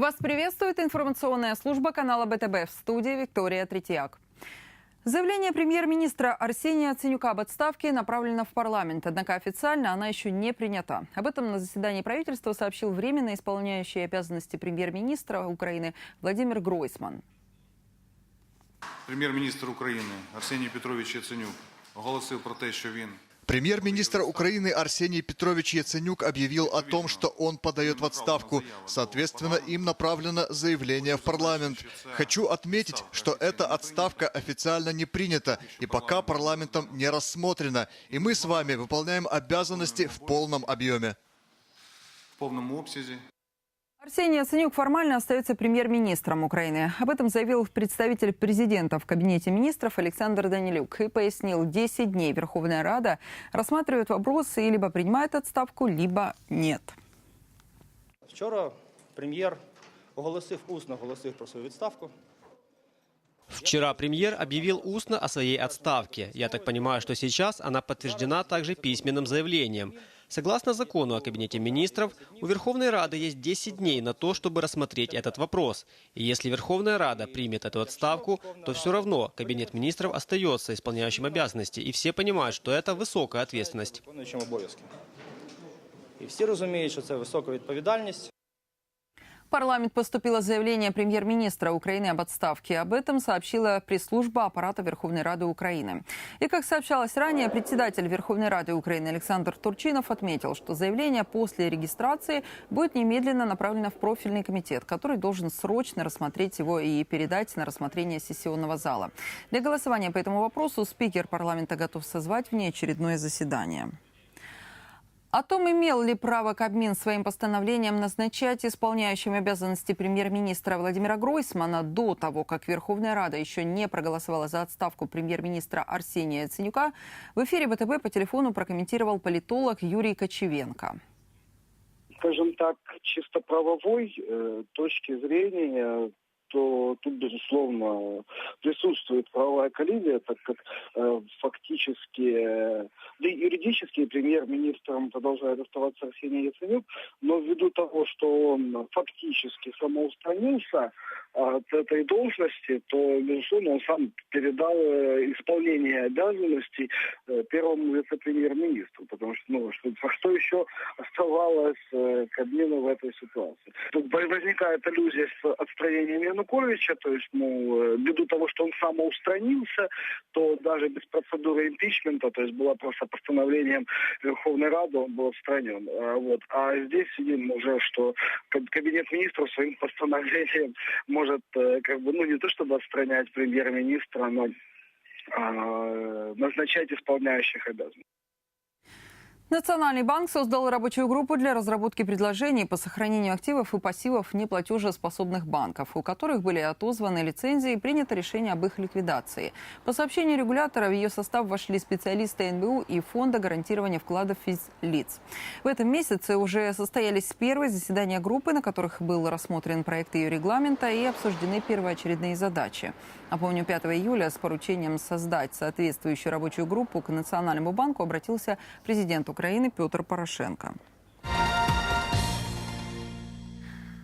Вас приветствует информационная служба канала БТБ в студии Виктория Третьяк. Заявление премьер-министра Арсения Ценюка об отставке направлено в парламент, однако официально она еще не принята. Об этом на заседании правительства сообщил временно исполняющий обязанности премьер-министра Украины Владимир Гройсман. Прем'єр-міністр України Арсеній Петрович Яценюк оголосив про те, що він Премьер-министр Украины Арсений Петрович Яценюк объявил о том, что он подает в отставку. Соответственно, им направлено заявление в парламент. Хочу отметить, что эта отставка официально не принята и пока парламентом не рассмотрена. И мы с вами выполняем обязанности в полном объеме. в повному обсязі Арсений Яценюк формально остается премьер-министром Украины. Об этом заявил представитель президента в кабинете министров Александр Данилюк и пояснил, 10 дней Верховная Рада рассматривает вопросы и либо принимает отставку, либо нет. Вчора прем'єр оголосив усно оголосив про свою відставку. Вчера премьер объявил устно о своей отставке. Я так понимаю, что сейчас она подтверждена также письменным заявлением. Согласно закону о Кабинете министров, у Верховной Рады есть 10 дней на то, чтобы рассмотреть этот вопрос. И если Верховная Рада примет эту отставку, то все равно Кабинет министров остается исполняющим обязанности. И все понимают, что это высокая ответственность. виконуючим обов'язки. І всі розуміють, що це висока відповідальність. В парламент поступило заявление премьер-министра Украины об отставке. Об этом сообщила пресс-служба аппарата Верховной Рады Украины. И, как сообщалось ранее, председатель Верховной Рады Украины Александр Турчинов отметил, что заявление после регистрации будет немедленно направлено в профильный комитет, который должен срочно рассмотреть его и передать на рассмотрение сессионного зала. Для голосования по этому вопросу спикер парламента готов созвать внеочередное заседание. О том, имел ли право Кабмин своим постановлением назначать исполняющим обязанности премьер-министра Владимира Гройсмана до того, как Верховная Рада еще не проголосовала за отставку премьер-министра Арсения Яценюка, в эфире БТБ по телефону прокомментировал политолог Юрий Кочевенко. скажем так, чисто правовой э, точки зрения, то тут, безусловно, присутствует правовая коллизия, так как э, фактически, э, да и юридически премьер-министром продолжает оставаться Арсений Яценюк, но ввиду того, что он фактически самоустранился от этой должности, то, безусловно, он сам передал э, исполнение обязанностей э, первому вице-премьер-министру, потому что, ну, что, что еще оставалось Кабмину в этой ситуации. Тут возникает иллюзия с отстранением Януковича, то есть, ну, э, ввиду того, что он самоустранился, то даже без процедуры импичмента, то есть было просто постановлением Верховной Рады, он был отстранен. А, вот. а здесь видим уже, что каб- Кабинет министров своим постановлением может, э, как бы, ну, не то чтобы отстранять премьер-министра, но а, назначать исполняющих обязанности. Национальный банк создал рабочую группу для разработки предложений по сохранению активов и пассивов неплатежеспособных банков, у которых были отозваны лицензии и принято решение об их ликвидации. По сообщению регулятора, в ее состав вошли специалисты НБУ и Фонда гарантирования вкладов физлиц. В этом месяце уже состоялись первые заседания группы, на которых был рассмотрен проект ее регламента и обсуждены первоочередные задачи. Напомню, 5 июля с поручением создать соответствующую рабочую группу к Национальному банку обратился президент Украины Петр Порошенко.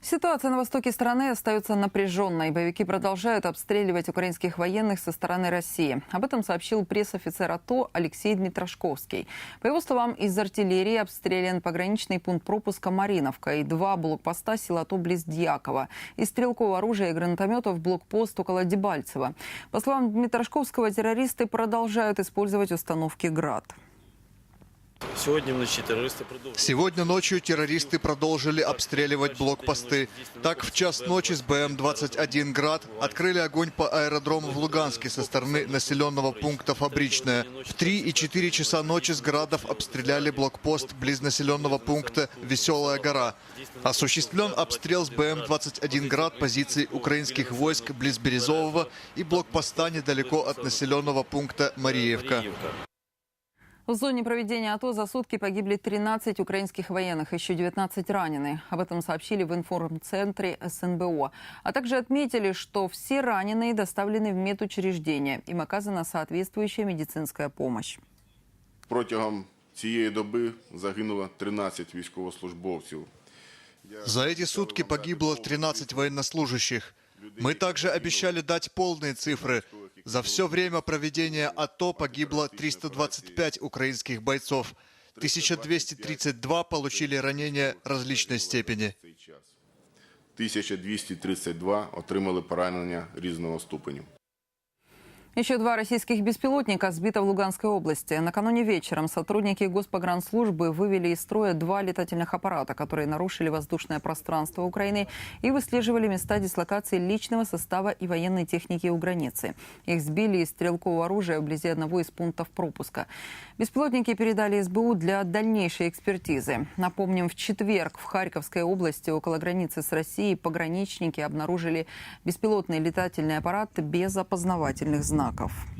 Ситуация на востоке страны остается напряженной. Боевики продолжают обстреливать украинских военных со стороны России. Об этом сообщил пресс-офицер АТО Алексей Дмитрашковский. По его словам, из артиллерии обстрелян пограничный пункт пропуска Мариновка и два блокпоста сил АТО близ Дьякова. Из стрелкового оружия и гранатометов блокпост около Дебальцева. По словам Дмитрашковского, террористы продолжают использовать установки «Град». Сегодня ночью террористы продолжили обстреливать блокпосты. Так, в час ночи с БМ-21 «Град» открыли огонь по аэродрому в Луганске со стороны населенного пункта «Фабричная». В 3 и 4 часа ночи с «Градов» обстреляли блокпост близ населенного пункта «Веселая гора». Осуществлен обстрел с БМ-21 «Град» позиций украинских войск близ Березового и блокпоста недалеко от населенного пункта «Мариевка». В зоне проведения АТО за сутки погибли 13 украинских военных, еще 19 ранены. Об этом сообщили в информцентре СНБО. А также отметили, что все раненые доставлены в медучреждения. Им оказана соответствующая медицинская помощь. Протягом цієї доби загинуло 13 військовослужбовців. За эти сутки погибло 13 военнослужащих. Мы также обещали дать полные цифры. За все время проведения АТО погибло 325 украинских бойцов. 1232 получили ранения различной степени. 1232 отримали поранення різного ступеню. Еще два российских беспилотника сбито в Луганской области. Накануне вечером сотрудники Госпогранслужбы вывели из строя два летательных аппарата, которые нарушили воздушное пространство Украины и выслеживали места дислокации личного состава и военной техники у границы. Их сбили из стрелкового оружия вблизи одного из пунктов пропуска. Беспилотники передали СБУ для дальнейшей экспертизы. Напомним, в четверг в Харьковской области около границы с Россией пограничники обнаружили беспилотный летательный аппарат без опознавательных знаков. знаков.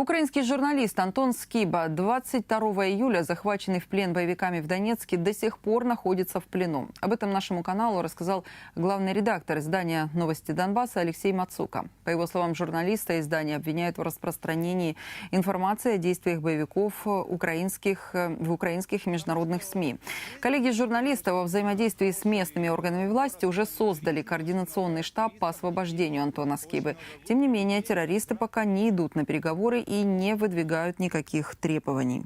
Украинский журналист Антон Скиба 22 июля, захваченный в плен боевиками в Донецке, до сих пор находится в плену. Об этом нашему каналу рассказал главный редактор издания «Новости Донбасса» Алексей Мацука. По его словам журналиста, издание обвиняют в распространении информации о действиях боевиков украинских, в украинских международных СМИ. Коллеги журналиста во взаимодействии с местными органами власти уже создали координационный штаб по освобождению Антона Скибы. Тем не менее, террористы пока не идут на переговоры и не выдвигают никаких требований.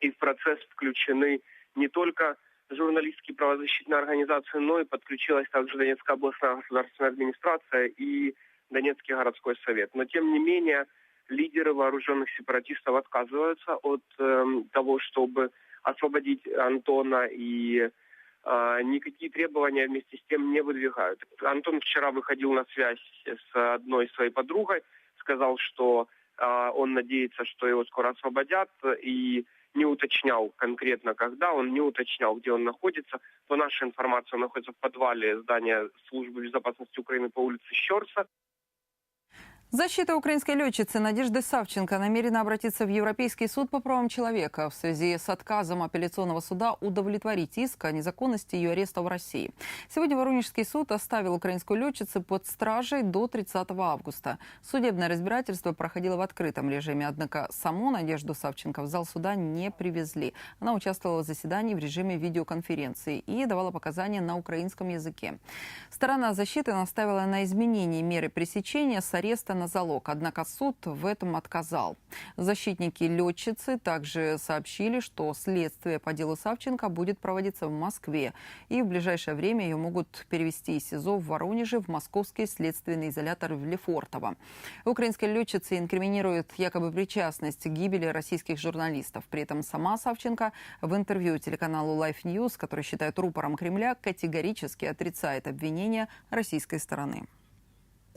И в процесс включены не только журналистские правозащитные организации, но и подключилась также Донецкая областная государственная администрация и Донецкий городской совет. Но тем не менее лидеры вооруженных сепаратистов отказываются от э, того, чтобы освободить Антона и э, никакие требования вместе с тем не выдвигают. Антон вчера выходил на связь с одной своей подругой, сказал, что э, он надеется, что его скоро освободят, и не уточнял конкретно когда, он не уточнял, где он находится. По нашей информации, он находится в подвале здания службы безопасности Украины по улице Щерса. Защита украинской летчицы Надежды Савченко намерена обратиться в Европейский суд по правам человека в связи с отказом апелляционного суда удовлетворить иск о незаконности ее ареста в России. Сегодня Воронежский суд оставил украинскую летчицу под стражей до 30 августа. Судебное разбирательство проходило в открытом режиме, однако саму Надежду Савченко в зал суда не привезли. Она участвовала в заседании в режиме видеоконференции и давала показания на украинском языке. Сторона защиты наставила на изменение меры пресечения с ареста на залог, однако суд в этом отказал. Защитники летчицы также сообщили, что следствие по делу Савченко будет проводиться в Москве, и в ближайшее время ее могут перевести из СИЗО в Воронеже в московский следственный изолятор в Лефортово. Украинской летчице инкриминируют якобы причастность к гибели российских журналистов. При этом сама Савченко в интервью телеканалу Life News, который считает рупором Кремля, категорически отрицает обвинения российской стороны.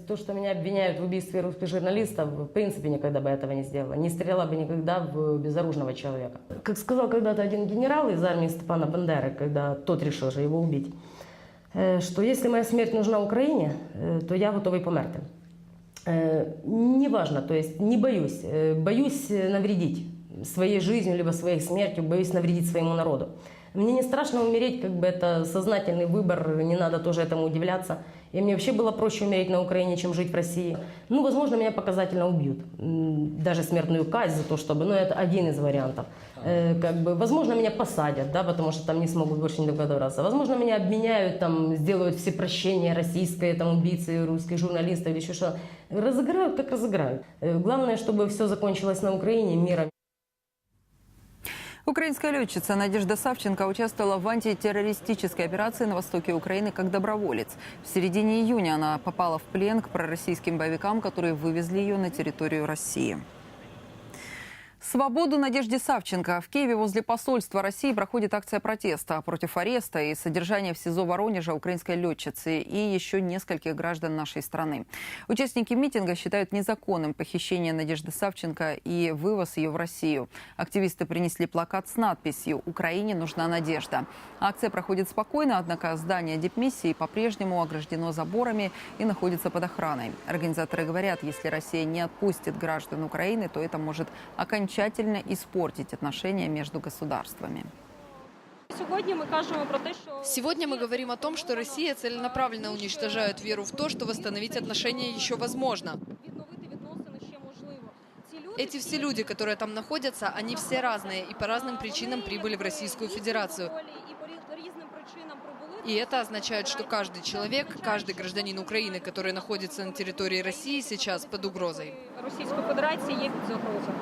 То, что меня обвиняют в убийстве русских журналистов, в принципе, никогда бы этого не сделала. Не стреляла бы никогда в безоружного человека. Как сказал когда-то один генерал из армии Степана Бандеры, когда тот решил же его убить, э, что если моя смерть нужна Украине, э, то я готовый померти. Э, Неважно, то есть не боюсь. Боюсь навредить своей жизнью, либо своей смертью, боюсь навредить своему народу. Мне не страшно умереть, как бы это сознательный выбор, не надо тоже этому удивляться. И мне вообще было проще умереть на Украине, чем жить в России. Ну, возможно, меня показательно убьют. Даже смертную казнь за то, чтобы... Ну, это один из вариантов. Э, как бы, возможно, меня посадят, да, потому что там не смогут больше не договариваться. Возможно, меня обменяют, там, сделают все прощения российской, там, убийцы русских журналистов или еще что Разыграют, как разыграют. Э, Главное, чтобы все закончилось на Украине миром. Украинская летчица Надежда Савченко участвовала в антитеррористической операции на востоке Украины как доброволец. В середине июня она попала в плен к пророссийским боевикам, которые вывезли ее на территорию России. Свободу Надежде Савченко. В Киеве возле посольства России проходит акция протеста против ареста и содержания в СИЗО Воронежа украинской летчицы и еще нескольких граждан нашей страны. Участники митинга считают незаконным похищение Надежды Савченко и вывоз ее в Россию. Активисты принесли плакат с надписью «Украине нужна надежда». Акция проходит спокойно, однако здание дипмиссии по-прежнему ограждено заборами и находится под охраной. Организаторы говорят, если Россия не отпустит граждан Украины, то это может окончательно испортить отношения между государствами. Сегодня мы кажемо про те, що Сегодня мы говорим о том, что Россия целенаправленно уничтожает веру в то, что восстановить отношения еще возможно. відновити відносини ще можливо. Ці люди Эти все люди, которые там находятся, они все разные и по разным причинам прибыли в Российскую Федерацию. і по різним причинам И это означает, что каждый человек, каждый гражданин Украины, который находится на территории России, сейчас под угрозой. Російської Федерації є під загрозою.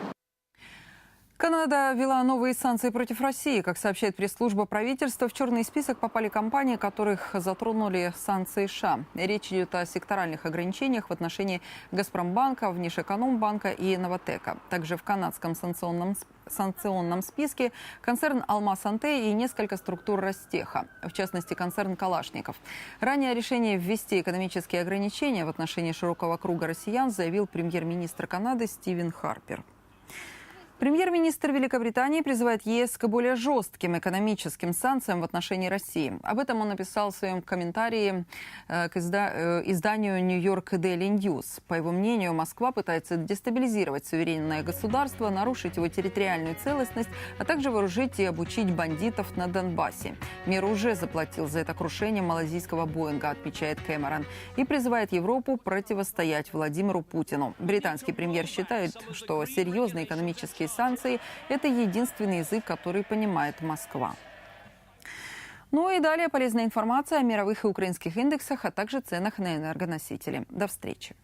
Канада ввела новые санкции против России. Как сообщает пресс-служба правительства, в черный список попали компании, которых затронули санкции США. Речь идет о секторальных ограничениях в отношении Газпромбанка, Внешэкономбанка и Новотека. Также в канадском санкционном, санкционном списке концерн «Алмаз Анте» и несколько структур Ростеха, в частности, концерн «Калашников». Ранее о решении ввести экономические ограничения в отношении широкого круга россиян заявил премьер-министр Канады Стивен Харпер. Премьер-министр Великобритании призывает ЕС к более жестким экономическим санкциям в отношении России. Об этом он написал в своем комментарии э, к э, изданию Нью-Йорк Daily News. По его мнению, Москва пытается дестабилизировать суверенное государство, нарушить его территориальную целостность, а также вооружить и обучить бандитов на Донбассе. Мир уже заплатил за это крушение малазийского Боинга, отмечает Кэмерон, и призывает Европу противостоять Владимиру Путину. Британский премьер считает, что серьезные экономические санкции – это единственный язык, который понимает Москва. Ну и далее полезная информация о мировых и украинских индексах, а также ценах на энергоносители. До встречи.